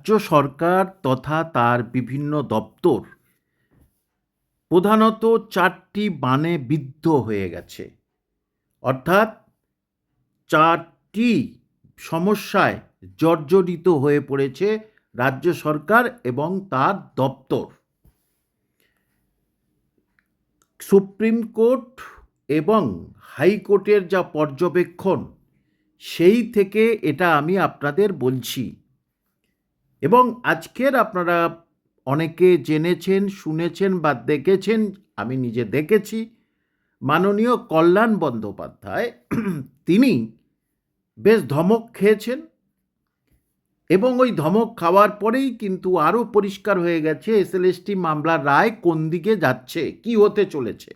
রাজ্য সরকার তথা তার বিভিন্ন দপ্তর প্রধানত চারটি বানে বিদ্ধ হয়ে গেছে। অর্থাৎ চারটি সমস্যায় জর্জরিত হয়ে পড়েছে রাজ্য সরকার এবং তার দপ্তর। সুপ্রিম কোর্ট এবং হাইকোর্টের যা পর্যবেক্ষণ, সেই থেকে এটা আমি আপনাদের বলছি। এবং আজকের আপনারা অনেকে জেনেছেন, শুনেছেন বা দেখেছেন, আমি নিজে দেখেছি, মাননীয় কল্যাণ বন্দ্যোপাধ্যায় তিনি বেশ ধমক খেয়েছেন এবং ওই ধমক খাওয়ার পরেই কিন্তু আরও পরিষ্কার হয়ে গেছে এসএলএসটি মামলার রায় কোন দিকে যাচ্ছে, কি হতে চলেছে।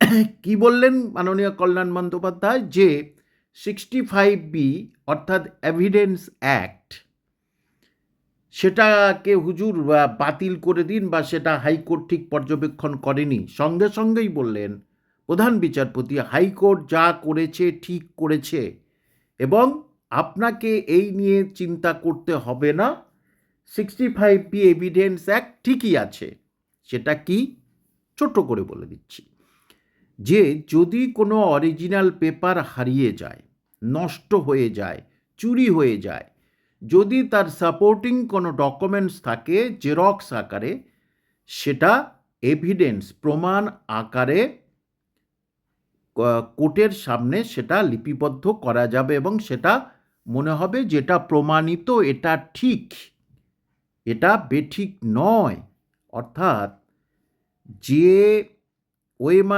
কি বললেন মাননীয় কল্যাণ বন্দ্যোপাধ্যায়? যে, সিক্সটি ফাইভ বি অর্থাৎ এভিডেন্স অ্যাক্ট সেটাকে হুজুর বাতিল করে দিন বা সেটা হাইকোর্ট ঠিক পর্যবেক্ষণ করেনি। সঙ্গে সঙ্গেই বললেন, প্রধান বিচারপতি, হাইকোর্ট যা করেছে, ঠিক করেছে। এবং আপনাকে এই নিয়ে চিন্তা করতে হবে না। Sixty five P evidence act ঠিকই আছে। সেটা কি? ছোট্ট করে বলে দিচ্ছি। যে যদি কোনো অরিজিনাল পেপার হারিয়ে যায়, নষ্ট হয়ে যায়, চুরি হয়ে যায় যদি তার সাপোর্টিং কোনো ডকুমেন্টস থাকে জেরক্স আকারে, সেটা এভিডেন্স প্রমাণ আকারে কোর্টের সামনে সেটা লিপিবদ্ধ করা যাবে এবং সেটা মনে হবে যেটা প্রমাণিত, এটা ঠিক, এটা বেঠিক নয়। অর্থাৎ যে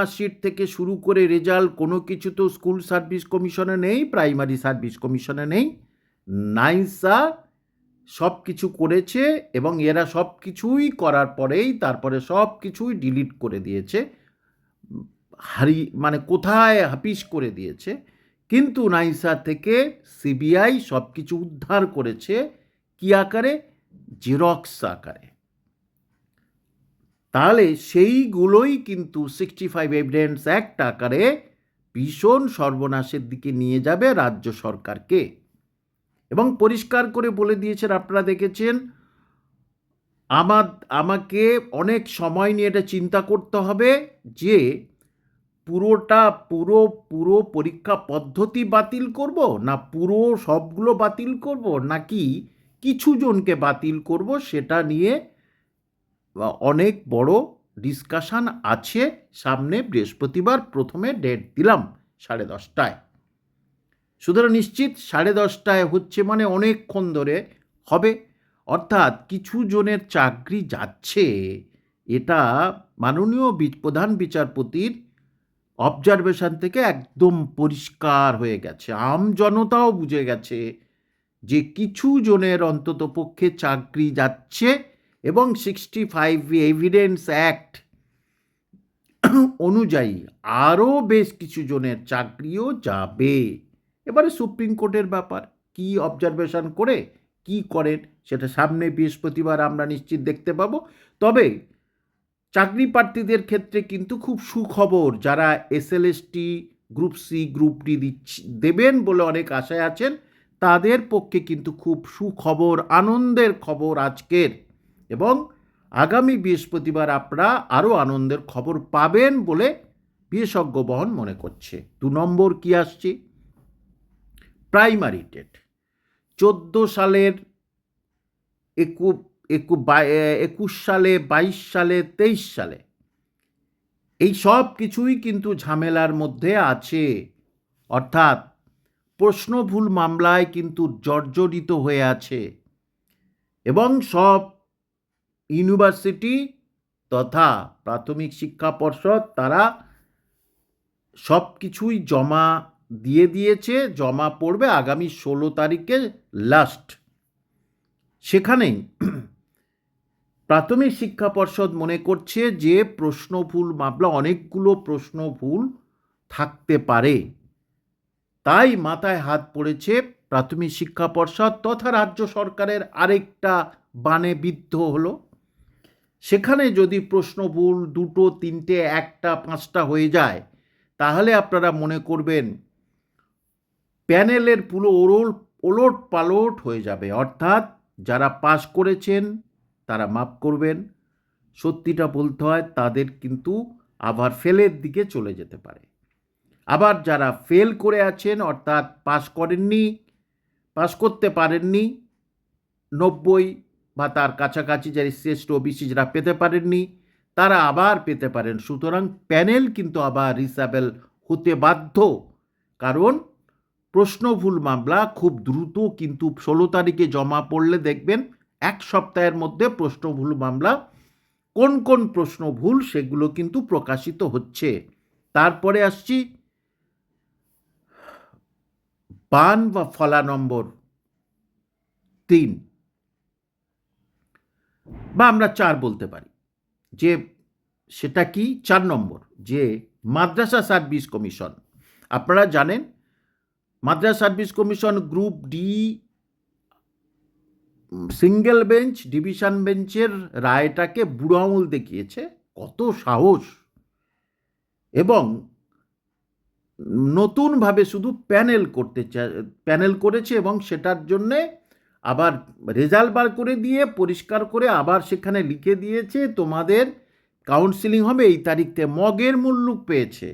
শিট থেকে শুরু করে রেজাল্ট কোনো কিছু তো স্কুল সার্ভিস কমিশনে নেই প্রাইমারি সার্ভিস কমিশনে নেই নাইসা সব কিছু করেছে এবং এরা সব কিছুই করার পরেই তারপরে সব কিছুই ডিলিট করে দিয়েছে, হারি মানে কোথায় হাপিস করে দিয়েছে। কিন্তু নাইসা থেকে সিবিআই সব কিছু উদ্ধার করেছে কি আকারে? জেরক্স আকারে। তাহলে সেইগুলোই কিন্তু সিক্সটি ফাইভ এভিডেন্স অ্যাক্ট আকারে ভীষণ সর্বনাশের দিকে নিয়ে যাবে রাজ্য সরকারকে। এবং পরিষ্কার করে বলে দিয়েছেন, আপনারা দেখেছেন, আমার, আমাকে অনেক সময় নিয়ে এটা চিন্তা করতে হবে যে পুরোটা, পুরো পুরো পরীক্ষা পদ্ধতি বাতিল করব না পুরো সবগুলো বাতিল করব নাকি কিছু জনকে বাতিল করব সেটা নিয়ে অনেক বড় ডিসকাশন আছে। সামনে বৃহস্পতিবার প্রথমে ডেট দিলাম সাড়ে দশটায়। সুতরাং নিশ্চিত সাড়ে দশটায় হচ্ছে মানে অনেকক্ষণ ধরে হবে। অর্থাৎ কিছু জনের চাকরি যাচ্ছে, এটা মাননীয় প্রধান বিচারপতির অবজারভেশন থেকে একদম পরিষ্কার হয়ে গেছে। আম জনতাও বুঝে গেছে যে কিছু জনের অন্তত পক্ষে চাকরি যাচ্ছে এবং সিক্সটি ফাইভ এভিডেন্স অ্যাক্ট অনুযায়ী আরও বেশ কিছু জনের চাকরিও যাবে। এবারে সুপ্রিম কোর্টের ব্যাপার, কি অবজারভেশন করে, কি করেন, সেটা সামনে বৃহস্পতিবার আমরা নিশ্চিত দেখতে পাবো। তবে চাকরি প্রার্থীদের ক্ষেত্রে কিন্তু খুব সুখবর, যারা SLST group C group D দেবেন বলে অনেক আশায় আছেন, তাদের পক্ষে কিন্তু খুব সুখবর, আনন্দের খবর আজকের। এবং আগামী বৃহস্পতিবার আপনারা আরও আনন্দের খবর পাবেন বলে বিশেষজ্ঞ বহন মনে করছে। দু নম্বর কি আসছে? প্রাইমারি টেট চোদ্দ সালের একু একু একুশ সালে, বাইশ সালে, তেইশ সালে। এই সব কিছুই কিন্তু ঝামেলার মধ্যে আছে। অর্থাৎ প্রশ্ন ভুল মামলায় কিন্তু জর্জরিত হয়ে আছে। এবং সব ইউনিভার্সিটি তথা প্রাথমিক শিক্ষা পর্ষদ তারা সব কিছুই জমা দিয়ে দিয়েছে, জমা পড়বে আগামী ষোলো তারিখে লাস্ট সেখানেই প্রাথমিক শিক্ষা পর্ষদ মনে করছে যে প্রশ্ন ভুল মামলা, অনেকগুলো প্রশ্ন ভুল থাকতে পারে। তাই মাথায় হাত পড়েছে প্রাথমিক শিক্ষা পর্ষদ তথা রাজ্য সরকারের আরেকটা বানে বিদ্ধ হলো। সেখানে যদি প্রশ্ন ভুল দুটো, তিনটে, একটা, পাঁচটা হয়ে যায়, তাহলে আপনারা মনে করবেন প্যানেলের পুরো ওরল, ওলট পালট হয়ে যাবে। অর্থাৎ যারা পাস করেছেন, তারা মাফ করবেন। সত্যিটা বলতে হয়, তাদের কিন্তু আবার ফেলের দিকে চলে যেতে পারে। আবার যারা ফেল করে আছেন, অর্থাৎ পাস করেননি, পাস করতে পারেননি, নব্বই বা তার কাছাকাছি যারা শ্রেষ্ঠ ওবিসি যারা পেতে পারেননি, তারা আবার পেতে পারেন। সুতরাং প্যানেল কিন্তু আবার রিসাবেল হতে বাধ্য। কারণ প্রশ্ন ভুল মামলা খুব দ্রুত কিন্তু ষোলো তারিখে জমা পড়লে দেখবেন এক সপ্তাহের মধ্যে প্রশ্নভুল মামলা, কোন কোন প্রশ্ন ভুল সেগুলো কিন্তু প্রকাশিত হচ্ছে। তারপরে আসছি বান বা ফলা নম্বর তিন। বা আমরা চার বলতে পারি। যে সেটা কি? চার নম্বর, যে মাদ্রাসা সার্ভিস কমিশন। আপনারা জানেন Madrasa service commission group D single bench, division বেঞ্চের রায়টাকে বুড়ো আঙুল দেখিয়েছে। কত সাহস! এবং নতুনভাবে শুধু প্যানেল করতে প্যানেল করেছে এবং সেটার জন্যে আবার রেজাল্ট বার করে দিয়ে পরিষ্কার করে আবার সেখানে লিখে দিয়েছে, তোমাদের কাউন্সিলিং হবে, এই তারিখতে মগের মুল্লুক পেয়েছে।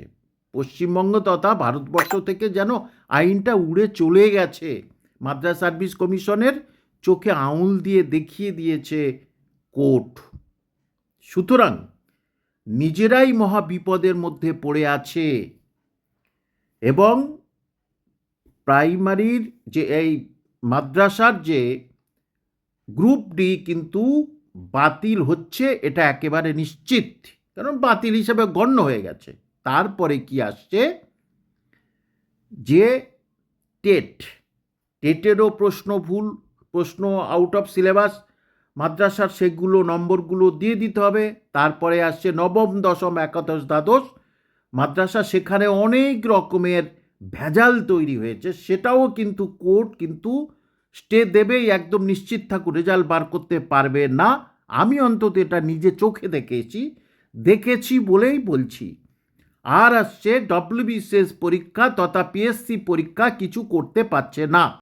পশ্চিমবঙ্গ তথা ভারতবর্ষ থেকে যেন আইনটা উড়ে চলে গেছে। মাদ্রাস সার্ভিস কমিশনের চোখে আঙুল দিয়ে দেখিয়ে দিয়েছে কোর্ট। সুতরাং নিজেরাই মহা বিপদের মধ্যে পড়ে আছে এবং প্রাইমারির যে এই মাদ্রাসার যে গ্রুপ ডি কিন্তু বাতিল হচ্ছে, এটা একেবারে নিশ্চিত। কারণ বাতিল হিসেবে গণ্য হয়ে গেছে। তারপরে কি আসছে? যে টেট, টেটেরও প্রশ্ন ভুল, প্রশ্ন আউট অফ সিলেবাস মাদ্রাসার সেগুলো, নম্বরগুলো দিয়ে দিতে হবে। তারপরে আসছে নবম, দশম, একাদশ, দ্বাদশ। মাদ্রাসা সেখানে অনেক রকমের ভেজাল তৈরি হয়েছে। সেটাও কিন্তু কোর্ট কিন্তু স্টে দেবেই, একদম নিশ্চিত থাকুন রেজাল্ট বার করতে পারবে না। আমি অন্তত এটা নিজে চোখে দেখেছি দেখেছি বলেই বলছি। আর আসছে ডব্লিউবিসিএস পরীক্ষা তথা পিএসসি পরীক্ষা কিছু করতে পারছে না।